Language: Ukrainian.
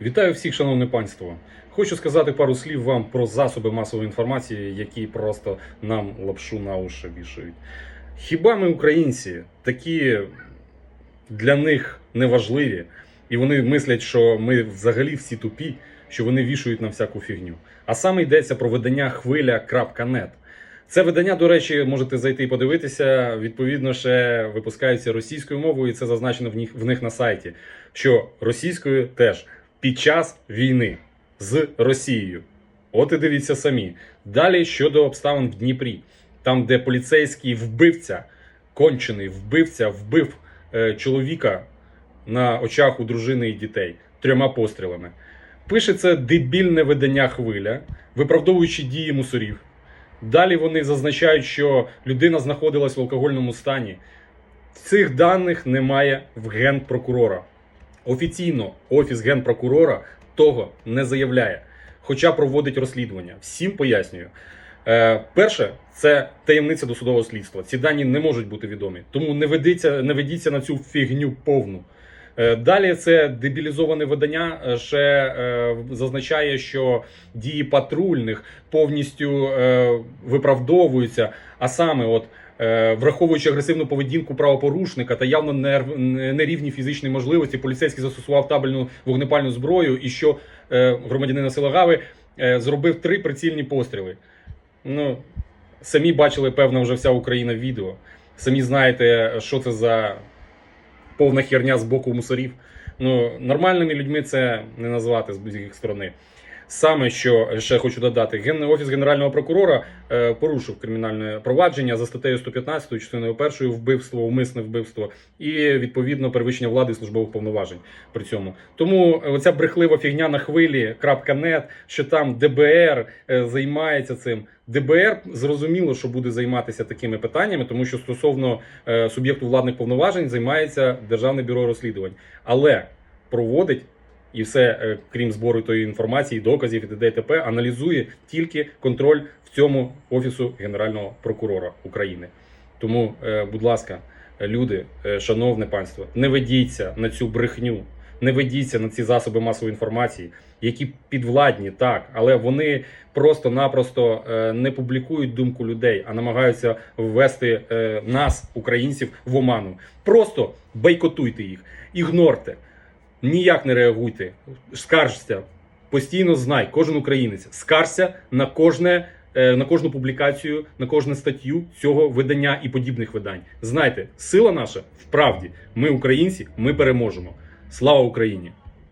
Вітаю всіх, шановне панство. Хочу сказати пару слів вам про засоби масової інформації, які просто нам лапшу на уші вішають. Хіба ми, українці, такі для них неважливі, і вони мислять, що ми взагалі всі тупі, що вони вішають на всяку фігню. А саме йдеться про видання хвиля.нет. Це видання, до речі, можете зайти і подивитися. Відповідно, ще випускаються російською мовою, і це зазначено в них, в них на сайті. Що російською теж під час війни з Росією. От і дивіться самі. Далі щодо обставин в Дніпрі, там, де поліцейський вбивця, кончений вбивця, вбив е, чоловіка на очах у дружини і дітей трьома пострілами. Пише це дебільне видання хвиля, виправдовуючи дії мусорів. Далі вони зазначають, що людина знаходилась в алкогольному стані. Цих даних немає в генпрокурора. Офіційно офіс генпрокурора того не заявляє, хоча проводить розслідування. Всім пояснюю. Е, перше, це таємниця досудового слідства. Ці дані не можуть бути відомі, тому не ведіться, не ведіться на цю фігню повну. Е, Далі це дебілізоване видання е, ще е, зазначає, що дії патрульних повністю е, виправдовуються. А саме, от враховуючи агресивну поведінку правопорушника та явно нерівні фізичні можливості, поліцейський застосував табельну вогнепальну зброю, і що е, громадянина Силагави е, зробив три прицільні постріли. Ну, самі бачили, певно, вже вся Україна відео. Самі знаєте, що це за повна херня з боку мусорів. Ну, нормальними людьми це не назвати з їх сторони. Саме що ще хочу додати, Ген- офіс генерального прокурора е, порушив кримінальне провадження за статтею 115 частиною першою вбивство, умисне вбивство і відповідно перевищення влади і службових повноважень при цьому. Тому оця брехлива фігня на хвилі .нет, що там ДБР е, займається цим. ДБР зрозуміло, що буде займатися такими питаннями, тому що стосовно е, суб'єкту владних повноважень займається Державне бюро розслідувань, але проводить і все, е, крім збору тої інформації, доказів і т.д. і т.п., аналізує тільки контроль в цьому офісу Генерального прокурора України. Тому, е, будь ласка, люди, е, шановне панство, не ведіться на цю брехню, не ведіться на ці засоби масової інформації, які підвладні, так, але вони просто-напросто не публікують думку людей, а намагаються ввести нас, українців, в оману. Просто бойкотуйте їх, ігнорте. Ніяк не реагуйте, скаржся. Постійно знай, кожен українець, скаржся на кожне. е, На кожну публікацію, на кожну статтю цього видання і подібних видань. Знайте, сила наша в правді. Ми українці, ми переможемо. Слава Україні!